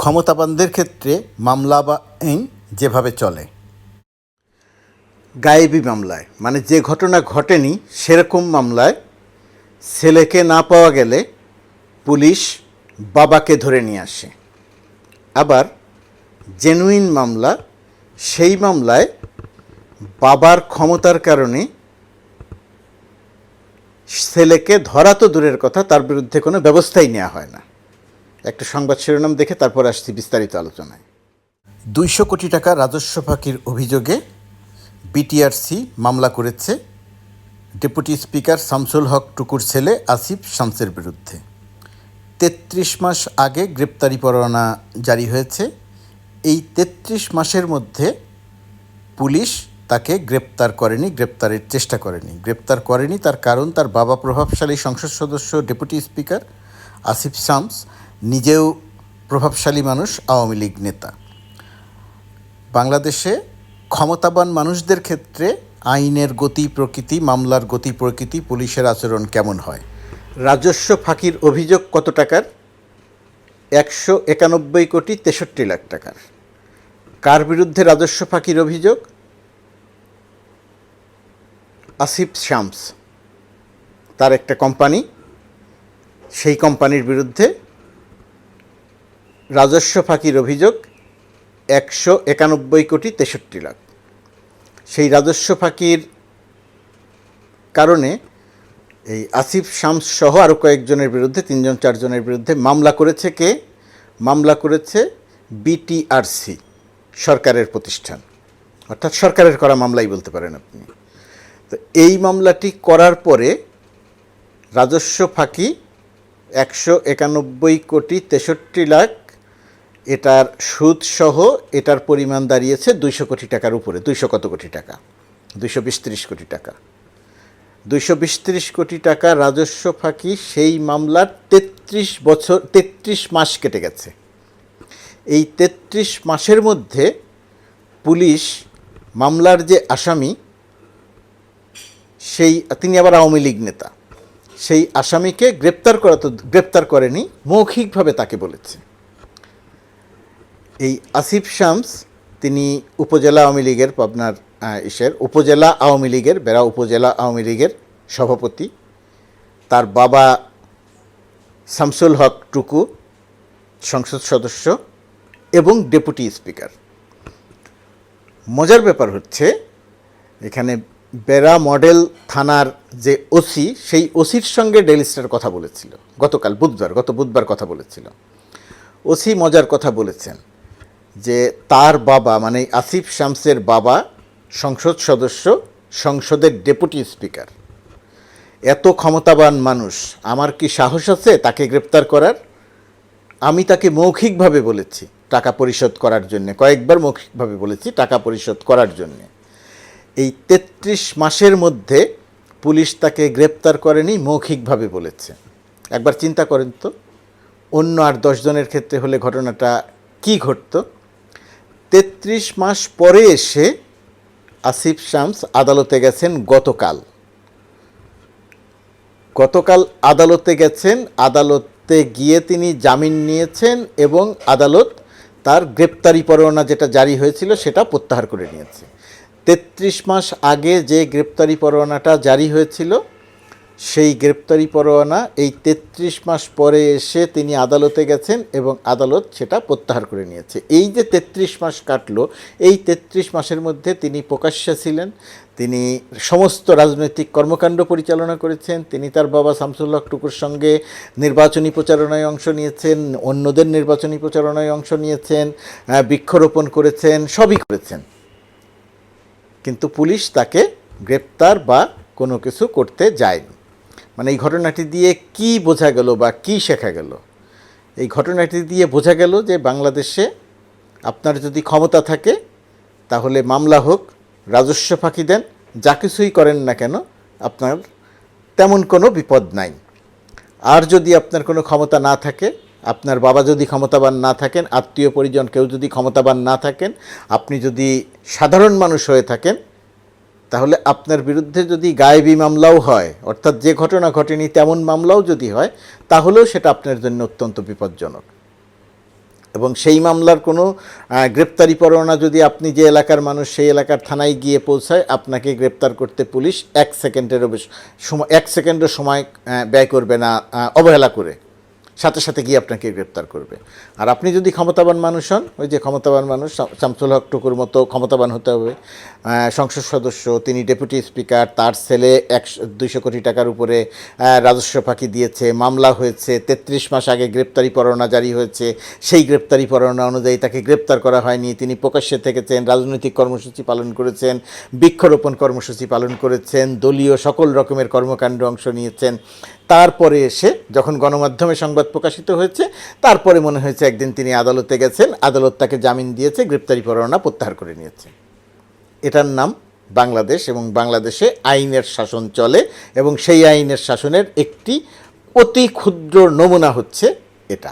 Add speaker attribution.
Speaker 1: ক্ষমতাবানদের ক্ষেত্রে মামলা বা আইন যেভাবে চলে। গায়েবী মামলায় মানে যে ঘটনা ঘটেনি সেরকম মামলায় ছেলেকে না পাওয়া গেলে পুলিশ বাবাকে ধরে নিয়ে আসে। আবার জেনুইন মামলা, সেই মামলায় বাবার ক্ষমতার কারণে ছেলেকে ধরা তো দূরের কথা, তার বিরুদ্ধে কোনো ব্যবস্থাই নেওয়া হয় না। একটা সংবাদ শিরোনাম দেখে তারপর আসছি বিস্তারিত আলোচনায়। দুইশো কোটি টাকা রাজস্ব ফাঁকির অভিযোগে বিটিআরসি মামলা করেছে ডেপুটি স্পিকার শামসুল হক টুকুর ছেলে আসিফ শামসের বিরুদ্ধে। তেত্রিশ মাস আগে গ্রেপ্তারি পরোয়ানা জারি হয়েছে। এই তেত্রিশ মাসের মধ্যে পুলিশ তাকে গ্রেপ্তার করেনি, গ্রেপ্তারের চেষ্টা করেনি। গ্রেপ্তার করেনি তার কারণ তার বাবা প্রভাবশালী সংসদ সদস্য, ডেপুটি স্পিকার আসিফ শামস। নিজেও প্রভাবশালী মানুষ, আওয়ামী লীগ নেতা। বাংলাদেশে ক্ষমতাবান মানুষদের ক্ষেত্রে আইনের গতি প্রকৃতি, মামলার গতি প্রকৃতি, পুলিশের আচরণ কেমন হয়? রাজস্ব ফাঁকির অভিযোগ কত টাকার? একশো একানব্বই কোটি তেষট্টি লাখ টাকার। কার বিরুদ্ধে রাজস্ব ফাঁকির অভিযোগ? আসিফ শামস। তার একটা কোম্পানি। সেই কোম্পানির বিরুদ্ধে রাজস্ব ফাঁকির অভিযোগ একশো একানব্বই কোটি তেষট্টি লাখ। সেই রাজস্ব ফাঁকির কারণে এই আসিফ শামস সহ আরও কয়েকজনের বিরুদ্ধে, তিনজন চারজনের বিরুদ্ধে মামলা করেছে কে? মামলা করেছে বিটিআরসি সরকারের প্রতিষ্ঠান। অর্থাৎ সরকারের করা মামলাই বলতে পারেন আপনি। তো এই মামলাটি করার পরে রাজস্ব ফাঁকি একশো একানব্বই কোটি তেষট্টি লাখ এটার সুদ সহ এটার পরিমাণ দাঁড়িয়েছে দুইশো কোটি টাকার উপরে। দুইশো কত কোটি টাকা? দুইশো বিশ কোটি টাকা। দুইশো বিশ কোটি টাকা রাজস্ব ফাঁকি, সেই মামলার তেত্রিশ বছর, তেত্রিশ মাস কেটে গেছে। এই তেত্রিশ মাসের মধ্যে পুলিশ মামলার যে আসামি, সেই, তিনি আবার আওয়ামী লীগ নেতা। সেই আসামিকে গ্রেপ্তার করা তো, গ্রেপ্তার করেনি, মৌখিকভাবে তাকে বলেছে। এই আসিফ শামস, তিনি উপজেলা আওয়ামী লীগের পাবনার ইসের উপজেলা আওয়ামী লীগের, বেড়া উপজেলা আওয়ামী লীগের সভাপতি। তার বাবা শামসুল হক টুকু, সংসদ সদস্য এবং ডেপুটি স্পিকার। মজার ব্যাপার হচ্ছে, এখানে বেড়া মডেল থানার যে ওসি, সেই ওসির সঙ্গে ডেলিস্টার কথা বলেছিল। গতকাল বুধবার, গত বুধবার কথা বলেছিল। ওসি মজার কথা বলেছেন। যে তার বাবা মানে আসিফ শামসের বাবা, সংসদ সদস্য, সংসদের ডেপুটি স্পিকার। এত ক্ষমতাবান মানুষ, আমার কি সাহস আছে তাকে গ্রেপ্তার করার? আমি তাকে মৌখিকভাবে বলেছি টাকা পরিশোধ করার জন্য, কয়েকবার মৌখিকভাবে বলেছি টাকা পরিশোধ করার জন্যে। এই তেত্রিশ মাসের মধ্যে পুলিশ তাকে গ্রেপ্তার করেনি, মৌখিকভাবে বলেছে। একবার চিন্তা করেন তো, অন্য আর দশজনের ক্ষেত্রে হলে ঘটনাটা কি ঘটতো? তেত্রিশ মাস পরে এসে আসিফ শামস আদালতে গেছেন গতকাল। গতকাল আদালতে গেছেন, আদালতে গিয়ে তিনি জামিন নিয়েছেন এবং আদালত তার গ্রেপ্তারি পরোয়ানা যেটা জারি হয়েছিল সেটা প্রত্যাহার করে নিয়েছে। তেত্রিশ মাস আগে যে গ্রেপ্তারি পরোয়ানাটা জারি হয়েছিল সেই গ্রেপ্তারি পরোয়ানা এই তেত্রিশ মাস পরে এসে তিনি আদালতে গেছেন এবং আদালত সেটা প্রত্যাহার করে নিয়েছে। এই যে তেত্রিশ মাস কাটলো, এই তেত্রিশ মাসের মধ্যে তিনি প্রকাশ্যে ছিলেন, তিনি সমস্ত রাজনৈতিক কর্মকাণ্ড পরিচালনা করেছেন, তিনি তার বাবা শামসুল হক টুকুর সঙ্গে নির্বাচনী প্রচারণায় অংশ নিয়েছেন, অন্যদের নির্বাচনী প্রচারণায় অংশ নিয়েছেন বৃক্ষরোপণ করেছেন, সবই করেছেন। কিন্তু পুলিশ তাকে গ্রেপ্তার বা কোনো কিছু করতে যায়নি। মানে এই ঘটনাটি দিয়ে কি বোঝা গেল বা কি শেখা গেল? এই ঘটনাটি দিয়ে বোঝা গেল যে বাংলাদেশে আপনার যদি ক্ষমতা থাকে, তাহলে মামলা হোক, রাজস্ব ফাঁকি দেন, যা কিছুই করেন না কেন, আপনার তেমন কোনো বিপদ নাই। আর যদি আপনার কোনো ক্ষমতা না থাকে, আপনার বাবা যদি ক্ষমতাবান না থাকেন, আত্মীয় পরিজন কেউ যদি ক্ষমতাবান না থাকেন, আপনি যদি সাধারণ মানুষ হয়ে থাকেন তাহলে আপনার বিরুদ্ধে যদি গায়েবী মামলাও হয়, অর্থাৎ যে ঘটনা ঘটেনি তেমন মামলাও যদি হয়, তাহলেও সেটা আপনার জন্য অত্যন্ত বিপজ্জনক। এবং সেই মামলার কোনো গ্রেপ্তারি পরোয়ানা যদি আপনি যে এলাকার মানুষ সেই এলাকার থানায় গিয়ে পৌঁছায়, আপনাকে গ্রেপ্তার করতে পুলিশ এক সেকেন্ডেরও বেশ সময়, এক সেকেন্ডের সময় ব্যয় করবে না অবহেলা করে। সাথে সাথে গিয়ে আপনাকে গ্রেপ্তার করবে। আর আপনি যদি ক্ষমতাবান মানুষ হন, ওই যে ক্ষমতাবান মানুষ, শাম- শামসুল হক টুকুর মতো ক্ষমতাবান হতে হবে সংসদ সদস্য, তিনি ডেপুটি স্পিকার, তার ছেলে একশো, দুইশো কোটি টাকার উপরে রাজস্ব ফাঁকি দিয়েছে, মামলা হয়েছে, তেত্রিশ মাস আগে গ্রেপ্তারি পরোয়ানা জারি হয়েছে, সেই গ্রেপ্তারি পরোয়ানা অনুযায়ী তাকে গ্রেপ্তার করা হয়নি। তিনি প্রকাশ্যে থেকেছেন, রাজনৈতিক কর্মসূচি পালন করেছেন, বৃক্ষরোপণ কর্মসূচি পালন করেছেন, দলীয় সকল রকমের কর্মকাণ্ডে অংশ নিয়েছেন। তারপরে এসে যখন গণমাধ্যমে সংবাদ প্রকাশিত হয়েছে, তারপরে মনে হয়েছে একদিন তিনি আদালতে গেছেন। আদালত তাকে জামিন দিয়েছে, গ্রেপ্তারি পরোয়ানা প্রত্যাহার করে নিয়েছে। এটার নাম বাংলাদেশ এবং বাংলাদেশে আইনের শাসন চলে এবং সেই আইনের শাসনের একটি অতি ক্ষুদ্র নমুনা হচ্ছে এটা।